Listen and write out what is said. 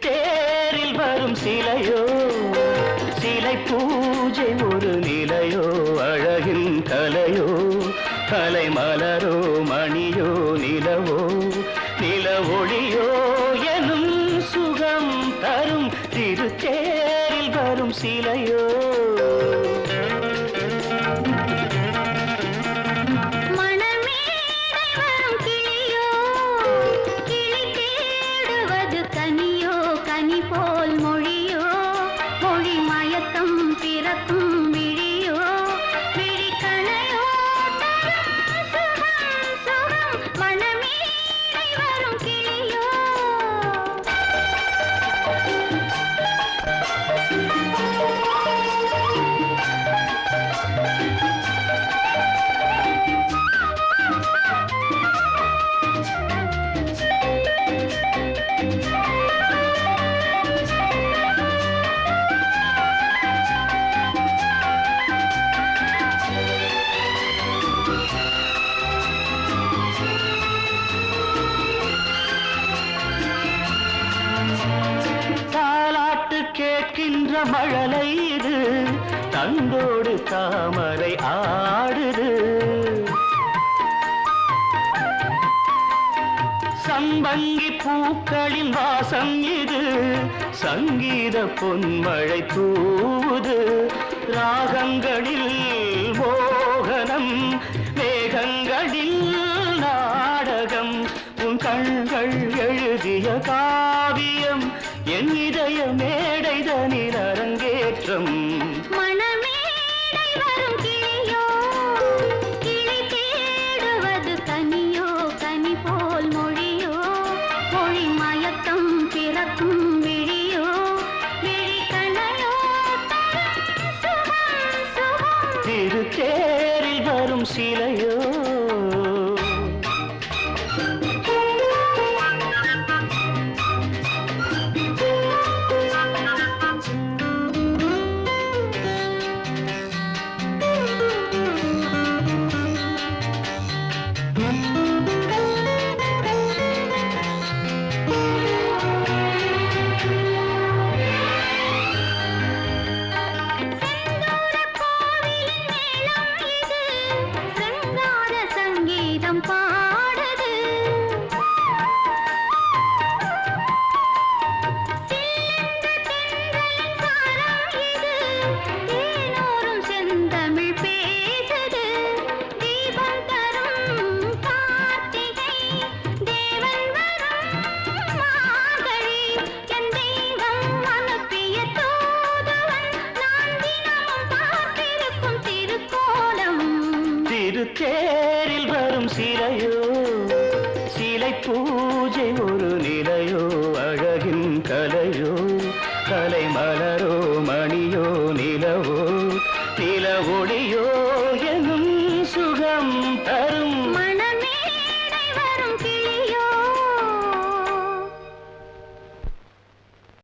தேரில் வரும் சிலையோ? சிலை பூஜை ஒரு நிலையோ? அழகின் கலையோ? கலை மலரோ மணியோ நிலவோ? நில ஒளியோ எனும் சுகம் தரும் திருத்தேரில் வரும் சிலையோ? தாலாட்டு கேட்கின்ற மழலை இது தந்தோடு தாமரை ஆடுது. சம்பங்கி பூக்களின் வாசம் இது சங்கீத பொன்மழை தூவுது. ராகங்களில் மோகனம் மேகங்களில் நாடகம் உன் கண்கள் எழுதிய காவியம். என் இதய மேடைதனில் அரங்கேற்றம். மணமேடை வரும் கிளியோ தேரில் வரும் சிலையோ சிலை பூஜை ஒரு நிலையோ அழகின் கலையோ கலை மலரோ மணியோ நிலவோ நில ஒளியோ எனும் சுகம் தர